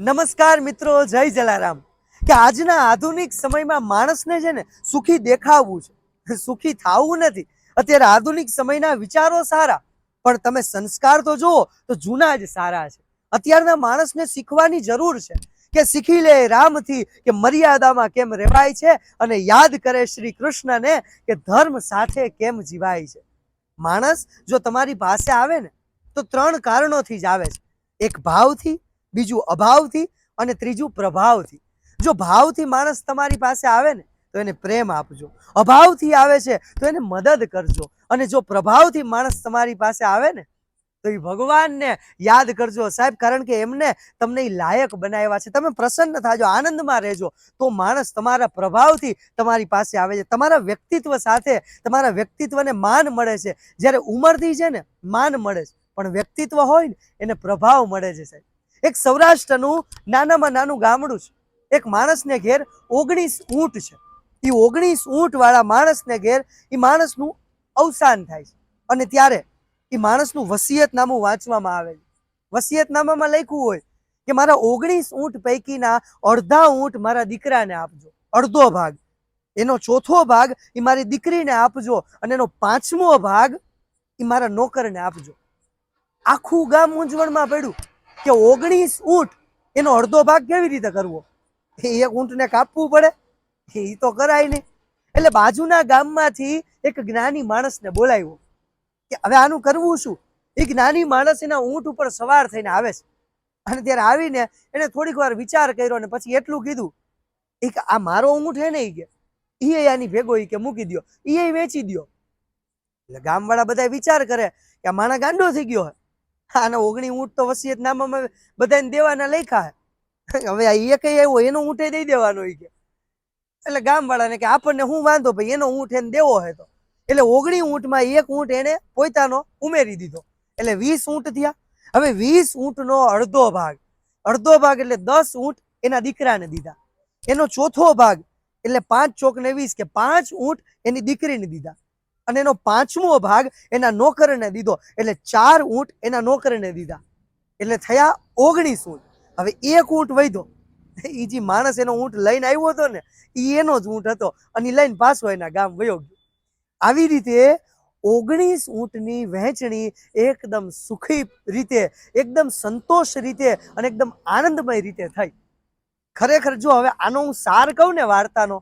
નમસ્કાર મિત્રો, જય જલારામ. કે આજના આધુનિક સમયમાં માણસને છે ને સુખી દેખાવવું છે. સુખી થવું નથી. અત્યારે આધુનિક સમયના વિચારો સારા, પણ તમે સંસ્કાર તો જુઓ, તો જૂના જ સારા છે. અત્યારના માણસને શીખવાની જરૂર છે કે શીખી લે રામથી, કે મર્યાદામાં કેમ રહેવાય છે અને યાદ કરે શ્રી કૃષ્ણને કે ધર્મ સાથે કેમ જીવાય છે. માણસ જો તમારી પાસે આવે ને, તો ત્રણ કારણોથી જ આવે છે. એક ભાવથી બીજું અભાવથી અને ત્રીજું પ્રભાવથી. જો ભાવથી માણસ તમારી પાસે આવે ને, તો એને પ્રેમ આપજો. અભાવથી આવે છે, તો એને મદદ કરજો. અને જો પ્રભાવથી માણસ તમારી પાસે આવે ને, તો એ ભગવાનને યાદ કરજો. સાહેબ, કારણ કે એમને તમને એ લાયક બનાવ્યા છે. તમે પ્રસન્ન થાજો, આનંદમાં રહેજો. તો માણસ તમારા પ્રભાવથી તમારી પાસે આવે છે. તમારા વ્યક્તિત્વ સાથે તમારા વ્યક્તિત્વને માન મળે છે. જ્યારે ઉંમરથી છે ને, માન મળે છે. પણ વ્યક્તિત્વ હોય ને, એને પ્રભાવ મળે છે સાહેબ. એક સૌરાષ્ટ્રનું નાનામાં નાનું ગામડું છે. એક માણસને ઘેર ઓગણીસ ઊંટ છે. એ ઓગણીસ ઊંટવાળા માણસને ઘેર એ માણસનું અવસાન થાય છે. અને ત્યારે એ માણસનું વસિયતનામું વાંચવામાં આવે છે. વસિયતનામામાં લખ્યું હોય કે મારા ઓગણીસ ઊંટ પૈકીના અડધા ઊંટ મારા દીકરાને આપજો. અડધો ભાગ. એનો ચોથો ભાગ એ મારી દીકરીને આપજો અને એનો પાંચમો ભાગ એ મારા નોકરને આપજો. આખું ગામ મૂંઝવણમાં પડ્યું. કે ઓગણીસ ઊંટ એનો અડધો ભાગ કેવી રીતે કરવો? એક ઊંટને કાપવું પડે. એ તો કરાય નહીં. એટલે બાજુના ગામમાંથી એક જ્ઞાની માણસને બોલાવ્યો કે હવે આનું કરવું શું? એ જ્ઞાની માણસ એના ઊંટ ઉપર સવાર થઈને આવે છે. અને ત્યારે આવીને એને થોડીક વાર વિચાર કર્યો અને પછી એટલું કીધું. એ કે આ મારો ઊંટ હે ને કે. એ આની ભેગો એ કે મૂકી દ્યો. એ વેચી દ્યો. એટલે ગામવાળા બધા વિચાર કરે કે આ માણા ગાંડો થઈ ગયો હે. આને ઓગણી ઊંટ તો વસિયતનામામાં બધાને દેવાના લખ્યા હવે આ એક આવ્યો, એનો ઊંટે દઈ દેવાનો કે. એટલે ગામવાળાને કે આપણને શું વાંધો ભાઈ, એનો ઊંટ એને દેવો હે તો. એટલે ઓગણી ઊંટમાં એક ઊંટ એને પોતાનો ઉમેરી દીધો. એટલે વીસ ઊંટ થયા. હવે વીસ ઊંટનો અડધો ભાગ અડધો ભાગ એટલે દસ ઊંટ એના દીકરાને દીધા. એનો ચોથો ભાગ એટલે પાંચ ચોક ને વીસ કે પાંચ ઊંટ એની દીકરીને દીધા. અને એનો પાંચમો ભાગ એના નોકરને દીધો. એટલે ચાર ઊંટ એના નોકરને દીધા. એટલે થયા ઓગણીસ ઊંટ. હવે એક ઊંટ વૈધો એ જે માણસ એનો ઊંટ લઈને આવ્યો હતો ને એ એનો જ ઊંટ હતો. અને લઈને પાછો એના ગામ વયો ગયો. આવી રીતે ઓગણીસ ઊંટની વહેંચણી એકદમ સુખી રીતે, એકદમ સંતોષ રીતે અને એકદમ આનંદમય રીતે થઈ. ખરેખર જો હવે આનો હું સાર કહું ને વાર્તાનો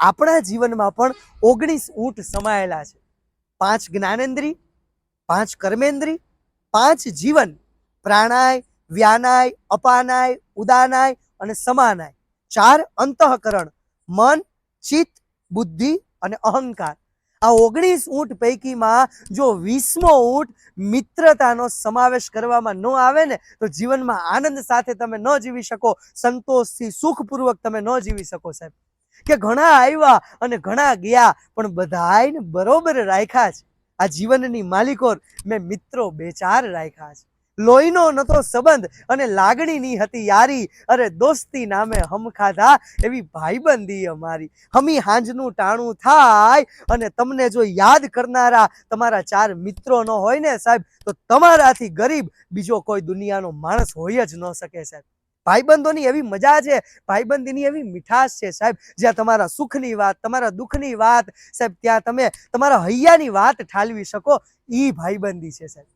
આપણા જીવનમાં પણ ઓગણીસ ઊંટ સમાયેલા છે. પાંચ જ્ઞાનેન્દ્રી પાંચ કર્મેન્દ્રી પાંચ જીવન. પ્રાણાય, વ્યાનાય, અપાનાય, ઉદાનાય અને સમાનાય. ચાર અંતઃકરણ, મન, ચિત્ત, બુદ્ધિ અને અહંકાર. આ ઓગણીસ ઊંટ પૈકીમાં જો વીસમો ઊંટ મિત્રતાનો સમાવેશ કરવામાં ન આવે ને, તો જીવનમાં આનંદ સાથે તમે ન જીવી શકો, સંતોષથી સુખપૂર્વક તમે ન જીવી શકો સાહેબ. કે ઘણા આવ્યા અને ઘણા ગયા, પણ બધાયને બરોબર રાખ્યા છે. આ જીવનની માલિકોર મેં મિત્રો બે રાખ્યા છે. લોહીનો નતો સંબંધ અને લાગણીની હતી યારી. અરે દોસ્તી નામે હમ ખાધા એવી ભાઈબંધી અમારી. હમી હાંજનું ટાણું થાય અને તમને જો યાદ કરનારા તમારા ચાર મિત્રો ન હોય ને સાહેબ, તો તમારાથી ગરીબ બીજો કોઈ દુનિયાનો માણસ હોય જ ન શકે સાહેબ. ભાઈબંધોની એવી મજા છે, ભાઈબંધીની એવી મીઠાશ છે, સાહેબ. જ્યાં તમારા સુખની વાત, તમારા દુઃખની વાત, સાહેબ, ત્યાં તમે તમારા હૈયાની વાત ઠાલવી શકો એ ભાઈબંધી છે, સાહેબ.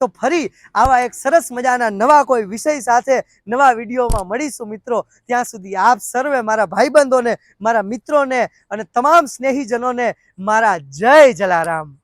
તો ફરી આવા એક સરસ મજાના નવા કોઈ વિષય સાથે નવા વિડીયોમાં મળીશું, મિત્રો. ત્યાં સુધી આપ સર્વે મારા ભાઈબંધોને, મારા મિત્રોને અને તમામ સ્નેહીજનોને મારા જય જલારામ.